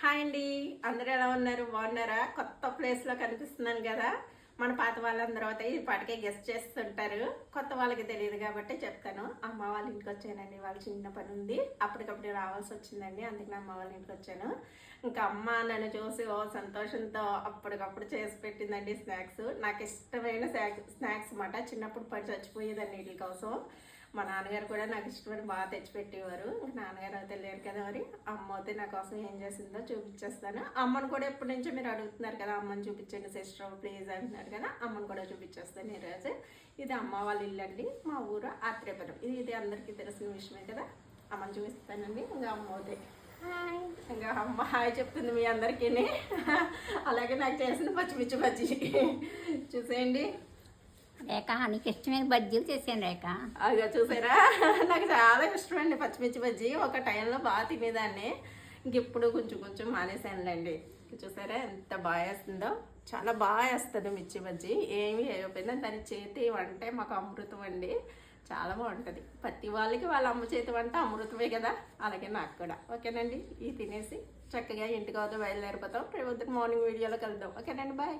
Hi అండి. అందరూ ఎలా ఉన్నారు? బాగున్నారా? కొత్త ప్లేస్లో కనిపిస్తున్నాను కదా. మన పాత వాళ్ళందరూ అయితే ఈ పాటికే గెస్ట్ చేస్తుంటారు. కొత్త వాళ్ళకి తెలియదు కాబట్టి చెప్తాను. అమ్మ వాళ్ళ ఇంటికి వచ్చానండి. వాళ్ళ చిన్న పని ఉంది. అప్పటికప్పుడు రావాల్సి వచ్చిందండి. అందుకని అమ్మ వాళ్ళ ఇంటికి వచ్చాను. ఇంకా అమ్మ నన్ను చూసి ఓ సంతోషంతో అప్పటికప్పుడు చేసి పెట్టిందండి స్నాక్స్ నాకు ఇష్టమైన స్నాక్స్ అన్నమాట. చిన్నప్పుడు పడి చచ్చిపోయేదండి వీటి కోసం. మా నాన్నగారు కూడా నాకు ఇష్టపడి బాగా తెచ్చిపెట్టేవారు. ఇంకా నాన్నగారు అయితే లేరు కదా మరి. అమ్మ అయితే నా కోసం ఏం చేసిందో చూపించేస్తాను. అమ్మను కూడా ఎప్పటి నుంచో మీరు అడుగుతున్నారు కదా అమ్మని చూపించండి సిస్టర్ ప్లీజ్ అంటున్నారు కదా అమ్మను కూడా చూపించేస్తాను ఈరోజు. ఇది అమ్మ వాళ్ళ ఇల్లు అండి మా ఊరు ఆత్రేయపురం. ఇది ఇది అందరికీ తెలిసిన విషయమే కదా. అమ్మని చూపిస్తానండి. ఇంకా అమ్మ అవుతాయి ఇంకా అమ్మ హాయ్ చెప్తుంది మీ అందరికీ అలాగే నాకు చేసిన పచ్చిమిర్చి బజ్జి. చూసేయండి. రేఖ నీకు ఇష్టమైన బజ్జీలు చేశాను రేఖ. అదిగా చూసారా? నాకు చాలా ఇష్టమండి పచ్చిమిర్చి బజ్జీ. ఒక టైంలో బాగా తినేదాన్ని. ఇంకెప్పుడు కొంచెం కొంచెం మానేశానులేండి. చూసారా ఎంత బాగా వేస్తుందో? చాలా బాగా వేస్తుంది మిర్చి బజ్జీ. ఏమి అయిపోయిందో దాని చేతి వంటే మాకు అమృతం అండి. చాలా బాగుంటుంది. ప్రతి వాళ్ళకి వాళ్ళ అమ్మ చేతి వంట అమృతమే కదా? అలాగే నాకు కూడా. ఓకేనండి? ఇది తినేసి చక్కగా ఇంటికి అవుతా బయలుదేరిపోతాం. రేపు మార్నింగ్ వీడియోలో కలుద్దాం. ఓకేనండి బాయ్